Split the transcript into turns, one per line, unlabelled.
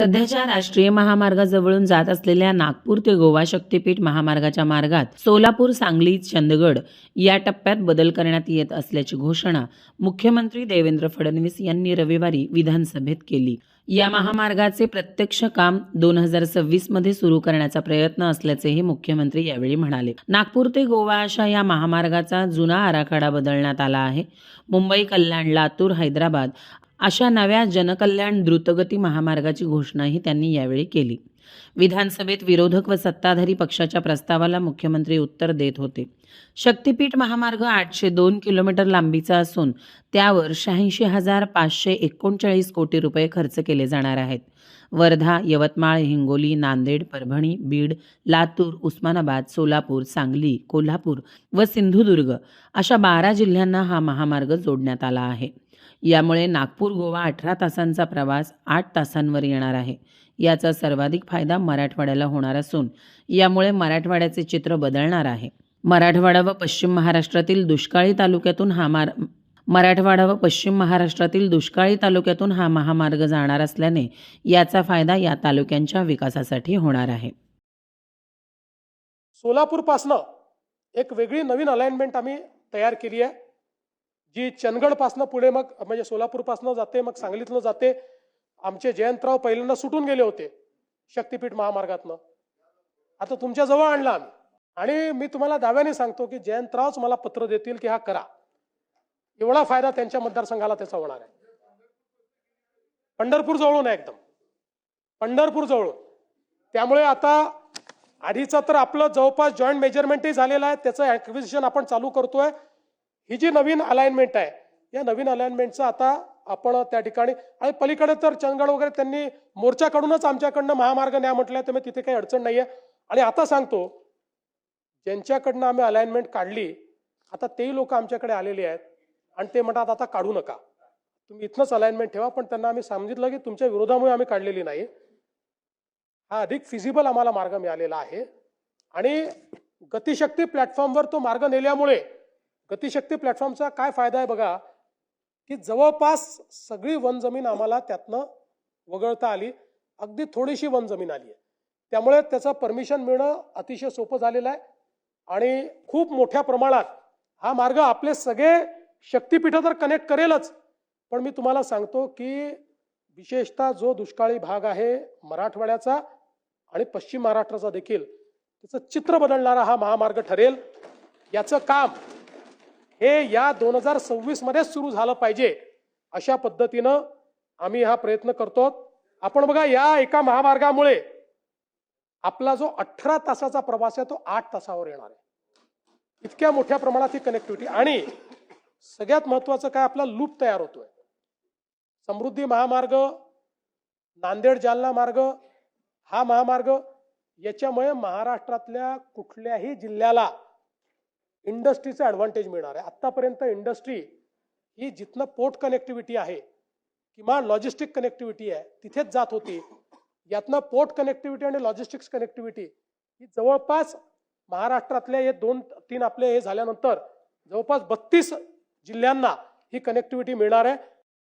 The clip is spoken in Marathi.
सध्याच्या राष्ट्रीय महामार्गाजवळून जात असलेल्या नागपूर ते गोवा शक्तीपीठ महामार्गाच्या मार्गात सोलापूर सांगली चंदगड या टप्प्यात बदल करण्यात येत असल्याची घोषणा मुख्यमंत्री देवेंद्र फडणवीस यांनी रविवारी विधानसभेत केली. या महामार्गाचे प्रत्यक्ष काम दोन हजार सव्वीसमध्ये सुरू करण्याचा प्रयत्न असल्याचेही मुख्यमंत्री यावेळी म्हणाले. नागपूर ते गोवा अशा या महामार्गाचा जुना आराखडा बदलण्यात आला आहे. मुंबई कल्याण लातूर हैदराबाद अशा नव्या जनकल्याण द्रुतगती महामार्गाची घोषणाही त्यांनी यावेळी केली. विधानसभेत विरोधक व सत्ताधारी पक्षाच्या प्रस्तावाला मुख्यमंत्री उत्तर देत होते. शक्तीपीठ महामार्ग आठशे दोन किलोमीटर लांबीचा असून त्यावर शहाऐंशी हजार पाचशे एकोणचाळीस कोटी रुपये खर्च केले जाणार आहेत. वर्धा यवतमाळ हिंगोली नांदेड परभणी बीड लातूर उस्मानाबाद सोलापूर सांगली कोल्हापूर व सिंधुदुर्ग अशा बारा जिल्ह्यांना हा महामार्ग जोडण्यात आला आहे. यामुळे नागपूर गोवा अठरा तासांचा प्रवास आठ तासांवर येणार आहे. याचा सर्वाधिक फायदा मराठवाड्याला होणार असून यामुळे मराठवाड्याचे चित्र बदलणार आहे. मराठवाडा व पश्चिम महाराष्ट्रातील दुष्काळी तालुक्यातून हा मार मराठवाडा व पश्चिम महाराष्ट्रातील दुष्काळी तालुक्यातून हा महामार्ग जाणार असल्याने याचा फायदा या तालुक्यांच्या विकासासाठी होणार आहे.
सोलापूरपासनं एक वेगळी नवीन अलाइनमेंट आम्ही तयार केली आहे. जी चंदगडपासनं पुढे मग म्हणजे सोलापूरपासनं जाते मग सांगलीतनं जाते आमचे जयंतराव पहिल्यांदा सुटून गेले होते शक्तीपीठ महामार्गातनं. आता तुमच्या जवळ आणला आम्ही. आणि मी तुम्हाला दाव्याने सांगतो की जयंतरावच मला पत्र देतील की हा करा. एवढा फायदा त्यांच्या मतदारसंघाला त्याचा होणार आहे. पंढरपूर जवळून आहे एकदम. पंढरपूर जवळून त्यामुळे आता आधीचं तर आपलं जवळपास जॉईंट मेजरमेंटही झालेलं आहे. त्याचं ॲक्विजिशन आपण चालू करतोय. ही जी नवीन अलाइनमेंट आहे या नवीन अलाइनमेंटचं आता आपण त्या ठिकाणी आणि पलीकडे तर चंदगड वगैरे त्यांनी मोर्चा काढूनच आमच्याकडनं महामार्ग न्या म्हटलंय तर तिथे काही अडचण नाहीये. आणि आता सांगतो ज्यांच्याकडनं आम्ही अलाइनमेंट काढली आता तेही लोक आमच्याकडे आलेले आहेत आणि ते म्हणतात आता काढू नका. तुम्ही इथनंच अलाइनमेंट ठेवा पण त्यांना आम्ही सांगितलं की तुमच्या विरोधामुळे आम्ही काढलेली नाही. हा अधिक फिजिबल आम्हाला मार्ग मिळालेला आहे. आणि गतिशक्ती प्लॅटफॉर्मवर तो मार्ग नेल्यामुळे गतिशक्ती प्लॅटफॉर्मचा काय फायदा आहे बघा? की जवळपास सगळी वन जमीन आम्हाला त्यातनं वगळता आली. अगदी थोडीशी वन जमीन आली आहे. त्यामुळे त्याचं परमिशन मिळणं अतिशय सोपं झालेलं आहे. आणि खूप मोठ्या प्रमाणात हा मार्ग आपले सगळे शक्तीपीठं तर कनेक्ट करेलच. पण मी तुम्हाला सांगतो की विशेषतः जो दुष्काळी भाग आहे मराठवाड्याचा आणि पश्चिम महाराष्ट्राचा देखील त्याचं चित्र बदलणारा हा महामार्ग ठरेल. याचं काम हे या दोन हजार सव्वीस मध्येच सुरू झालं पाहिजे. अशा पद्धतीनं आम्ही हा प्रयत्न करतो. आपण बघा या एका महामार्गामुळे आपला जो अठरा तासाचा प्रवास आहे तो आठ तासावर येणार आहे. इतक्या मोठ्या प्रमाणात ही कनेक्टिव्हिटी आणि सगळ्यात महत्वाचं काय आपला लूप तयार होतोय. समृद्धी महामार्ग नांदेड जालना मार्ग हा महामार्ग याच्यामुळे महाराष्ट्रातल्या कुठल्याही जिल्ह्याला इंडस्ट्रीचं ॲडव्हान्टेज मिळणार आहे. आत्तापर्यंत इंडस्ट्री ही जिथनं पोर्ट कनेक्टिव्हिटी आहे किंवा लॉजिस्टिक कनेक्टिव्हिटी आहे तिथेच जात होती. यातनं पोर्ट कनेक्टिव्हिटी आणि लॉजिस्टिक्स कनेक्टिव्हिटी ही जवळपास महाराष्ट्रातले हे दोन तीन आपले हे झाल्यानंतर जवळपास बत्तीस जिल्ह्यांना ही कनेक्टिव्हिटी मिळणार आहे.